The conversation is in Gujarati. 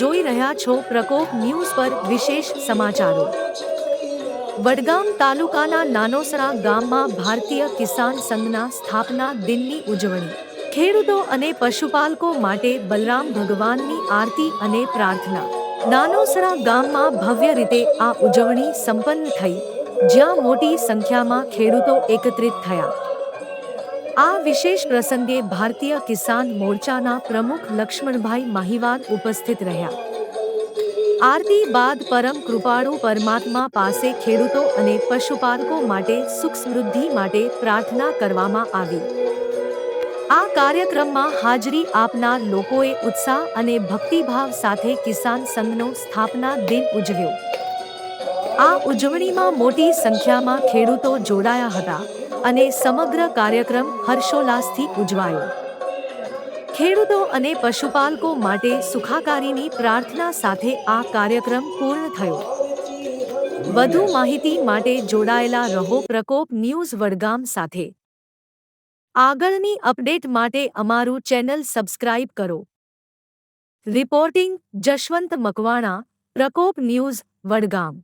જોઈ રહ્યા છો પ્રકોપ ન્યૂઝ પર વિશેષ સમાચારો. વડગામ તાલુકાના નાનોસરા ગામમાં ભારતીય કિસાન સંઘના સ્થાપના દિનની ઉજવણી. ખેડૂતો અને પશુપાલકો માટે બલરામ ભગવાનની આરતી અને પ્રાર્થના. નાનોસરા ગામમાં ભવ્ય રીતે આ ઉજવણી સંપન્ન થઈ. જ્યાં મોટી સંખ્યામાં ખેડૂતો એકત્રિત થયા. આ વિશેષ પ્રસંગે ભારતીય કિસાન મોરચાના પ્રમુખ લક્ષ્મણભાઈ માહીવાલ ઉપસ્થિત રહ્યા. આરતી બાદ પરમ કૃપાળુ પરમાત્મા પાસે ખેડૂતો અને પશુપાલકો માટે સુખ સમૃદ્ધિ માટે પ્રાર્થના કરવામાં આવી. આ કાર્યક્રમમાં હાજરી આપનાર લોકોએ ઉત્સાહ અને ભક્તિભાવ સાથે કિસાન સંઘનો સ્થાપના દિન ઉજવ્યો. આ ઉજવણીમાં મોટી સંખ્યામાં ખેડૂતો જોડાયા હતા અને સમગ્ર કાર્યક્રમ હર્ષોલ્લાસથી ઉજવાયો. ખેડૂતો અને પશુપાલકો માટે સુખાકારીની પ્રાર્થના સાથે આ કાર્યક્રમ પૂર્ણ થયો. વધુ માહિતી માટે જોડાયેલા રહો પ્રકોપ ન્યૂઝ વડગામ સાથે. આગળની અપડેટ માટે અમારું ચેનલ સબસ્ક્રાઇબ કરો. Reporting Jashwant Makwana, Prakop news Vadgam.